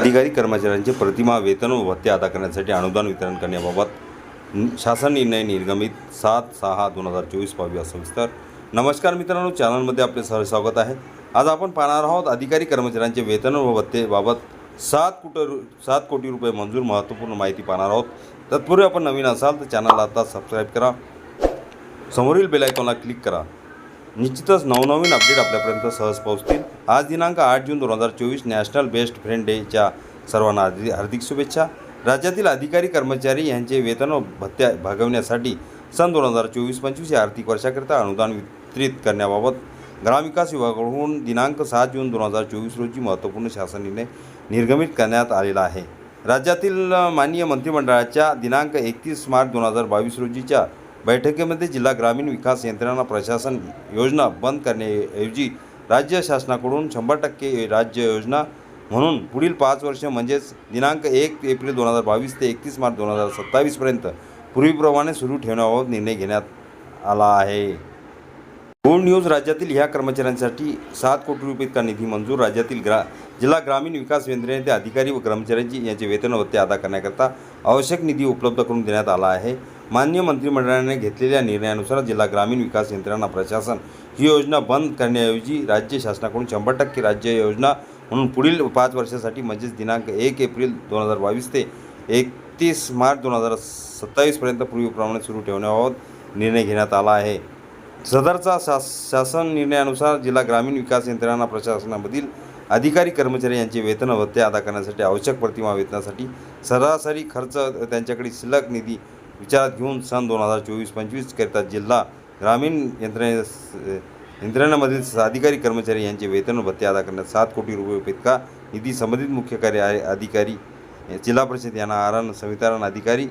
अधिकारी कर्मचाऱ्यांचे प्रतिमा वेतन व भत्ते अदा करण्यासाठी अनुदान वितरण करण्याबाबत शासन निर्णय निर्गमित सात सहा दोन हजार चोवीस पाहूया सविस्तर. नमस्कार मित्रांनो चॅनलमध्ये आपले सह स्वागत आहे. आज आपण पाहणार आहोत अधिकारी कर्मचाऱ्यांचे वेतन व भत्तेबाबत सात कोटी रु सात कोटी रुपये मंजूर महत्त्वपूर्ण माहिती पाहणार आहोत. तत्पूर्वी आपण नवीन असाल तर चॅनलला आता सबस्क्राईब करा. समोरील बेलायकॉनला क्लिक करा. निश्चितच नवनवीन अपडेट आपल्यापर्यंत सहज पोहोचतील. आज दिनांक आठ जून दोन हजार चोवीस नॅशनल बेस्ट फ्रेंड डेच्या सर्वांना हार्दिक शुभेच्छा. राज्यातील अधिकारी कर्मचारी यांचे वेतन व भत्त्या भागवण्यासाठी सन दोन हजार चोवीस पंचवीस या आर्थिक वर्षाकरिता अनुदान वितरित करण्याबाबत ग्रामविकास विभागाकडून दिनांक सात जून दोन हजार चोवीस रोजी महत्त्वपूर्ण शासन निर्णय निर्गमित करण्यात आलेला आहे. राज्यातील माननीय मंत्रिमंडळाच्या दिनांक एकतीस मार्च दोन हजार बावीस रोजीच्या बैठकीमध्ये जिल्हा ग्रामीण विकास यंत्रणा प्रशासन योजना बंद करण्याऐवजी राज्य शासनाकडून शंभर टक्के राज्य योजना म्हणून पुढील पाच वर्ष म्हणजेच दिनांक एक एप्रिल दोन हजार बावीस ते एकतीस मार्च दोन हजार सत्तावीसपर्यंत पूर्वीप्रमाणे सुरू ठेवण्याबाबत निर्णय घेण्यात आला आहे. गुड न्यूज राज्यातील ह्या कर्मचाऱ्यांसाठी सात कोटी रुपये इतका निधी मंजूर. राज्यातील ग्रा जिल्हा ग्रामीण विकास यंत्रणेचे अधिकारी व कर्मचाऱ्यांची यांचे वेतन भत्ते अदा करण्याकरता आवश्यक निधी उपलब्ध करून देण्यात आला आहे. मान्य मंत्रिमंडळाने घेतलेल्या निर्णयानुसार जिल्हा ग्रामीण विकास यंत्रणा प्रशासन ही योजना बंद करण्याऐवजी राज्य शासनाकडून शंभर टक्के राज्य योजना म्हणून पुढील पाच वर्षासाठी म्हणजेच दिनांक एक एप्रिल दोन हजार बावीस ते एकतीस मार्च दोन हजार सत्तावीसपर्यंत पूर्वीप्रमाणे सुरू ठेवण्याबाबत निर्णय घेण्यात आला आहे. सदरचा शास शासन निर्णयानुसार जिल्हा ग्रामीण विकास यंत्रणा प्रशासनामधील अधिकारी कर्मचारी यांचे वेतन भत्ते अदा करण्यासाठी आवश्यक प्रतिमा वेतनासाठी सरासरी खर्च त्यांच्याकडे शिल्लक निधी विचारात घेऊन सन दोन हजार चोवीस पंचवीसकरिता जिल्हा ग्रामीण यंत्रणे यंत्रणेमधील अधिकारी कर्मचारी यांचे वेतन भत्ते अदा करण्यात सात कोटी रुपये इतका निधी संबंधित मुख्य कार्य अधिकारी जिल्हा परिषद यांना आरण संवितरण अधिकारी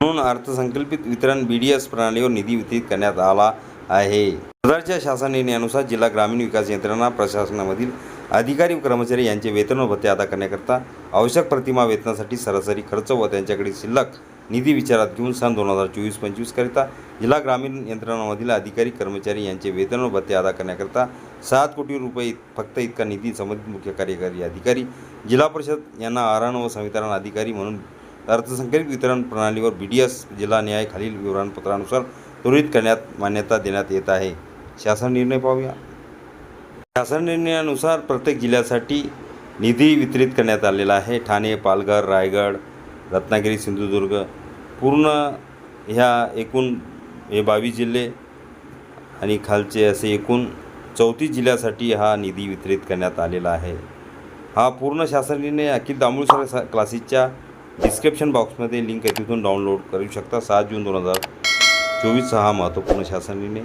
म्हणून अर्थसंकल्पित वितरण बी डी एस प्रणालीवर निधी वितरित करण्यात आला आहे. सदरच्या शासन निर्णयानुसार जिल्हा ग्रामीण विकास यंत्रणा प्रशासनामधील अधिकारी व कर्मचारी यांचे वेतन व भत्ते अदा करण्याकरता आवश्यक प्रतिमा वेतनासाठी सरासरी खर्च व त्यांच्याकडे शिल्लक निधी विचारात घेऊन सन दोन हजार चोवीस पंचवीसकरिता जिल्हा ग्रामीण यंत्रणामधील अधिकारी कर्मचारी यांचे वेतन व भत्ते अदा करण्याकरता सात कोटी रुपये फक्त इतका निधी संबंधित मुख्य कार्यकारी अधिकारी जिल्हा परिषद यांना आरण व संवितरण अधिकारी म्हणून अर्थसंकलित वितरण प्रणालीवर बी डी एस जिल्हा न्याय खालील विवरणपत्रानुसार त्वरित करण्यात मान्यता देण्यात येत आहे. शासन निर्णय पाहूया. शासन निर्णयानुसार प्रत्येक जिल्ह्यासाठी निधी वितरित करण्यात आलेला आहे. ठाणे पालघर रायगड रत्नागिरी सिंधुदुर्ग पूर्ण ह्या एकूण हे बावीस जिल्हे आणि खालचे असे एकूण चौतीस जिल्ह्यासाठी हा निधी वितरित करण्यात आलेला आहे. हा पूर्ण शासनाने अखिल दामोळी सर क्लासेसच्या डिस्क्रिप्शन बॉक्समध्ये लिंक आहे तिथून डाउनलोड करू शकता. सात जून दोन हजार चोवीस हा महत्त्वपूर्ण शासनाने